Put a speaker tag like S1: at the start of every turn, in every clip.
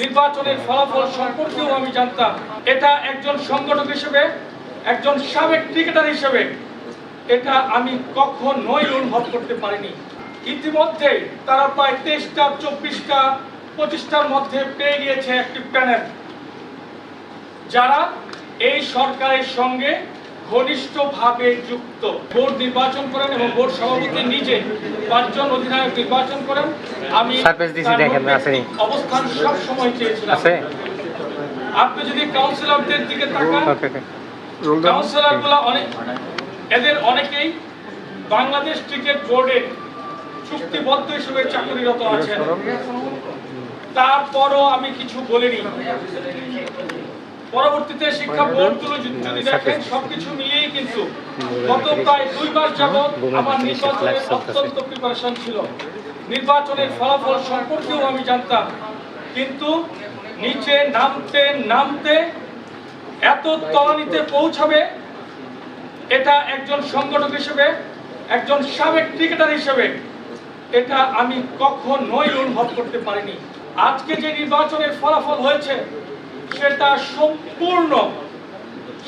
S1: নির্বাচনের ফলাফল সম্পর্কেও আমি জানতাম। এটা একজন সংগঠক হিসেবে, একজন সাবেক ক্রিকেটার হিসেবে, এটা আমি কখনোই অনুভব করতে পারিনি। ইতিমধ্যে তারা প্রায় তেইশটা, চব্বিশটা, পঁচিশটার মধ্যে পেয়ে গিয়েছে একটি প্যানেল। যারা এই সরকারের সঙ্গে ঘনিষ্ঠভাবে যুক্ত। বোর্ড নির্বাচন করেন এবং বোর্ড সভাপতি নিজে পাঁচজন অধিনায়ক নির্বাচন করেন। আমি? অবস্থান সব সময় চেয়েছিলাম। আপনি যদি কাউন্সিলরদের দিকে তাকান
S2: ওকে ওকে
S1: কাউন্সিলরগুলো অনেক এদের অনেকেই বাংলাদেশ ক্রিকেট বোর্ডে চুক্তিবদ্ধ হিসেবে চাকরিরত আছেন। তারপরও আমি কিছু বলিনি। পরবর্তীতে শিক্ষা বোর্ডগুলো যদি দেখেন সবকিছু মিলিয়েই কিন্তু গত প্রায় দুই মাস যাবৎ আমার নির্বাচনের অত্যন্ত প্রিপারেশন ছিল। নির্বাচনের ফলাফল সম্পর্কেও আমি জানতাম। কিন্তু নিচে নামতে নামতে এত তলানিতে পৌঁছাবে এটা একজন সংগঠক হিসেবে একজন সাবেক ক্রিকেটার হিসেবে এটা আমি কখনোই অনুভব করতে পারিনি। আজকে যে নির্বাচনের ফলাফল হয়েছে সেটা সম্পূর্ণ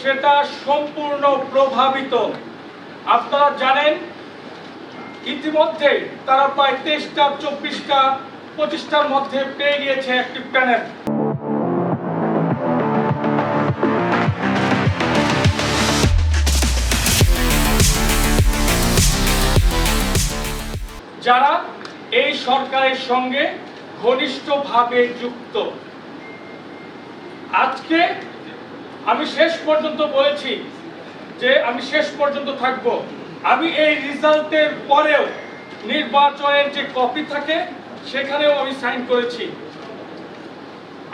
S1: সেটা সম্পূর্ণ প্রভাবিত। আপনারা জানেন, ইতিমধ্যে তারা প্রায় তেইশটা, চব্বিশটা, পঁচিশটার মধ্যে পেয়ে গিয়েছে একটি প্যানেল। যারা এই সরকারের সঙ্গে ঘনিষ্ঠভাবে যুক্ত আজকে আমি শেষ পর্যন্ত বলেছি যে আমি শেষ পর্যন্ত থাকব। আমি এই রেজাল্টের পরেও নির্বাচনের যে কপি থাকে, সেখানেও আমি সাইন করেছি।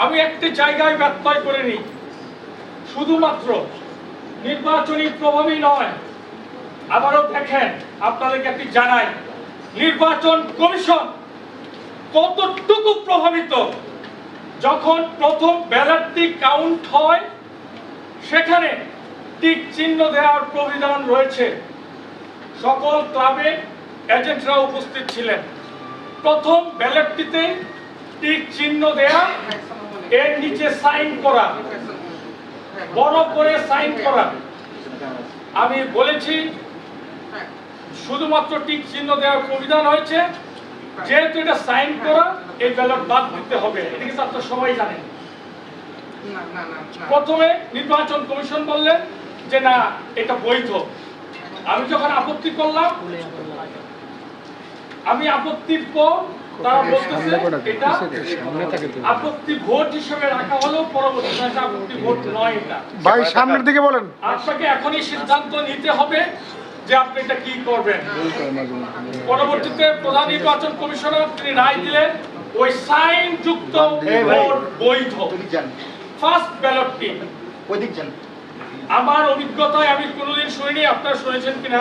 S1: আমি একটি জায়গায় ব্যত্যয় করিনি শুধুমাত্র নির্বাচনী প্রভাবই নয়। আবারও দেখেন, আপনাদেরকে একটি জানাই। নির্বাচন কমিশন কতটুকু প্রভাবিত? যখন প্রথম ব্যালটটি কাউন্ট হয়, সেখানে টিক চিহ্ন দেওয়ার প্রবিধান রয়েছে। সকল ক্লাবে এজেন্টরা উপস্থিত ছিলেন। প্রথম ব্যালটটিতে টিক চিহ্ন দেয়া, এর নিচে সাইন করা, বড় করে সাইন করা। আমি বলেছি, শুধুমাত্র টিক চিহ্ন দেওয়ার প্রবিধান হয়েছে। যেহেতু এটা সাইন করা এই ব্যালট বাদ দিতে হবে। এটা কিন্তু আপনারা সবাই জানেন প্রথমে নির্বাচন কমিশন বললেন যে না এটা বৈধ। আমি যখন আপত্তি করলাম আমি আপত্তির পর তারা বলতেছে এটা আপত্তি ভোট হিসেবে রাখা হলো পরবর্তী আপত্তি ভোট নয় এটা।
S3: ভাই সামনের দিকে বলেন।
S1: আপনাকে এখনই সিদ্ধান্ত নিতে হবে যে আপনি এটা কি করবেন? পরবর্তীতে প্রধান নির্বাচন কমিশনার তিনি রায় দিলেন ওই সাইন যুক্ত বৈধ। ফার্স্ট ব্যালটটি আমার অভিজ্ঞতায় আমি কোনোদিন শুনিনি আপনারা শুনেছেন কিনা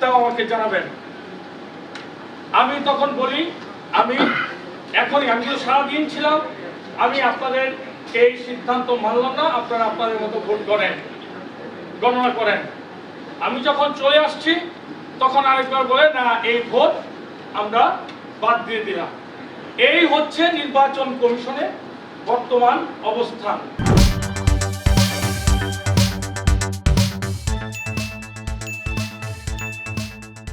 S1: তাও আমাকে জানাবেন। আমি তখন বলি আমি এখনই আমি তো সারাদিন ছিলাম আমি আপনাদের এই সিদ্ধান্ত মানলাম না আপনারা আপনাদের মতো ভোট করেন গণনা করেন। আমি যখন চলে আসছি, তখন আরেকবার বলে, না, এই ভোট আমরা বাদ দিয়ে দিলাম। এই হচ্ছে নির্বাচন কমিশনের বর্তমান অবস্থান।